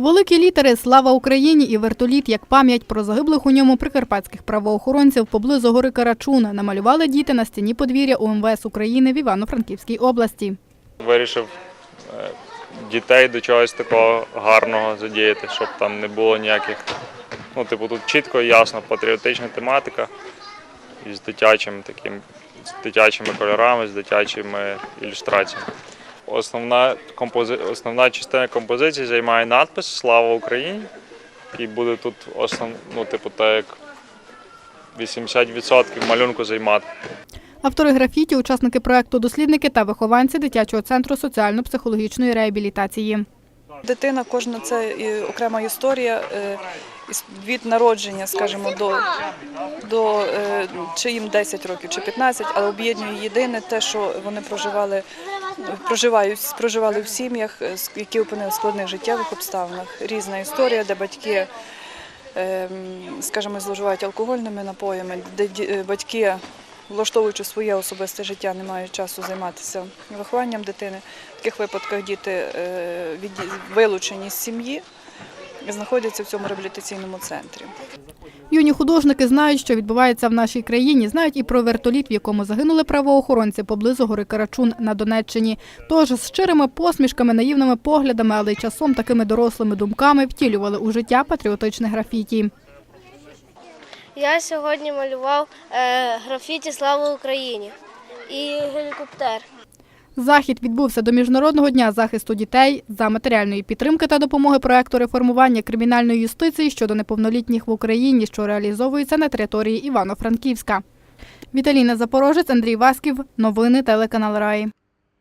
Великі літери Слава Україні і вертоліт як пам'ять про загиблих у ньому прикарпатських правоохоронців поблизу гори Карачуна намалювали діти на стіні подвір'я УМВС України в Івано-Франківській області. Вирішив е, дітей до чогось такого гарного задіяти, щоб там не було ніяких. Ну, типу, тут чітко і ясно патріотична тематика із дитячим таким, з дитячими кольорами, з дитячими ілюстраціями. Основна, компози... Основна частина композиції займає надпис Слава Україні, який буде тут основ... ну, типу, так як 80% малюнку займати. Автори графіті, учасники проекту дослідники та вихованці дитячого центру соціально-психологічної реабілітації. Дитина кожна це і окрема історія е, від народження, скажімо, до, до е, чи їм 10 років, чи 15, але об'єднує єдине те, що вони проживали, проживають, проживали в сім'ях, е, які опинили в складних життєвих обставинах. Різна історія, де батьки, е, скажімо, зловживають алкогольними напоями, де е, батьки. Влаштовуючи своє особисте життя, не мають часу займатися вихованням дитини. В таких випадках діти е, вилучені з сім'ї знаходяться в цьому реабілітаційному центрі. Юні художники знають, що відбувається в нашій країні, знають і про вертоліт, в якому загинули правоохоронці поблизу гори Карачун на Донеччині. Тож з щирими посмішками, наївними поглядами, але й часом такими дорослими думками втілювали у життя патріотичне графіті. Я сьогодні малював е, графіті Слава Україні і гелікоптер. Захід відбувся до Міжнародного дня захисту дітей за матеріальної підтримки та допомоги проекту реформування кримінальної юстиції щодо неповнолітніх в Україні, що реалізовується на території Івано-Франківська. Віталіна Запорожець, Андрій Васьків. Новини телеканал Раї.